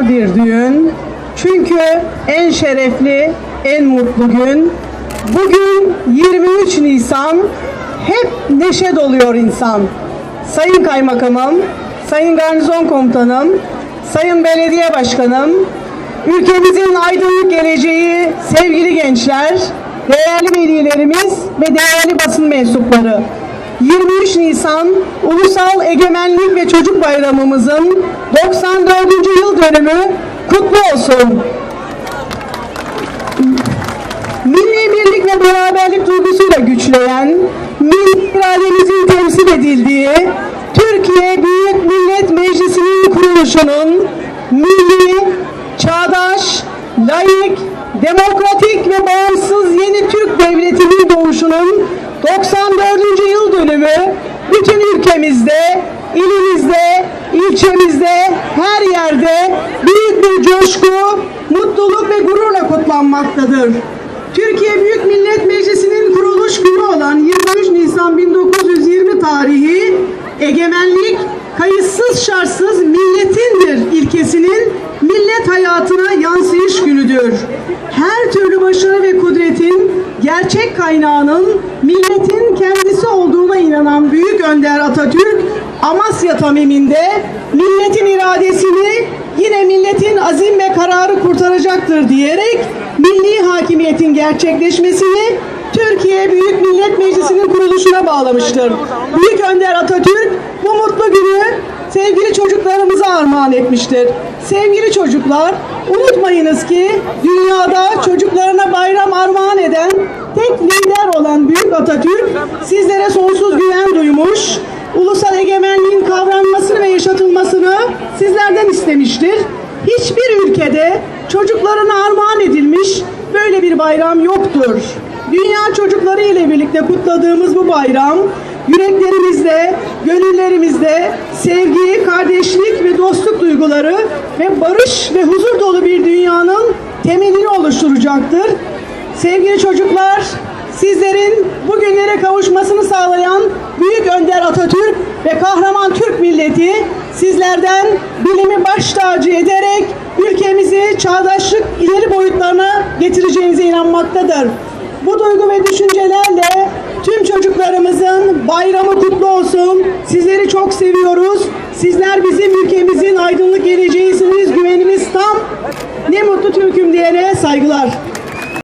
bir düğün. Çünkü en şerefli, en mutlu gün. Bugün 23 Nisan. Hep neşe doluyor insan. Sayın Kaymakamım, Sayın Garnizon Komutanım, Sayın Belediye Başkanım, ülkemizin aydınlık geleceği, sevgili gençler, değerli velilerimiz ve değerli basın mensupları. 23 Nisan Ulusal Egemenlik ve Çocuk Bayramımızın 94. yıl dönümü kutlu olsun. Milli birlik ve beraberlik duygusuyla güçleyen, milli irademizin temsil edildiği Türkiye Büyük Millet Meclisi'nin kuruluşunun milli, çağdaş, layık, demokratik ve bağımsız yeni Türk Devleti'nin doğuşunun 94. yıl dönümü bütün ülkemizde, ilçemizde, her yerde büyük bir coşku, mutluluk ve gururla kutlanmaktadır. Türkiye Büyük Millet Meclisi'nin kuruluş günü olan 23 Nisan 1920 tarihi egemenlik kayıtsız şartsız milletindir ilkesinin millet hayatına yansıyış günüdür. Her türlü başarı ve kudretin gerçek kaynağının olduğuna inanan Büyük Önder Atatürk Amasya tamiminde milletin iradesini yine milletin azim ve kararı kurtaracaktır diyerek milli hakimiyetin gerçekleşmesini Türkiye Büyük Millet Meclisi'nin kuruluşuna bağlamıştır. Büyük Önder Atatürk bu mutlu günü sevgili çocuklarımıza armağan etmiştir. Sevgili çocuklar, unutmayınız ki dünyada çocuklarına bayram armağan eden tek lider olan Büyük Atatürk sizlere sonsuz istemiştir. Hiçbir ülkede çocuklarına armağan edilmiş böyle bir bayram yoktur. Dünya çocukları ile birlikte kutladığımız bu bayram yüreklerimizde, gönüllerimizde sevgi, kardeşlik ve dostluk duyguları ve barış ve huzur dolu bir dünyanın temelini oluşturacaktır. Sevgili çocuklar, sizlerin bugünlere kavuşmasını sağlayan Büyük Önder Atatürk ve kahraman Türk milleti sizlerden baş tacı ederek ülkemizi çağdaşlık ileri boyutlarına getireceğinize inanmaktadır. Bu duygu ve düşüncelerle tüm çocuklarımızın bayramı kutlu olsun. Sizleri çok seviyoruz. Sizler bizim ülkemizin aydınlık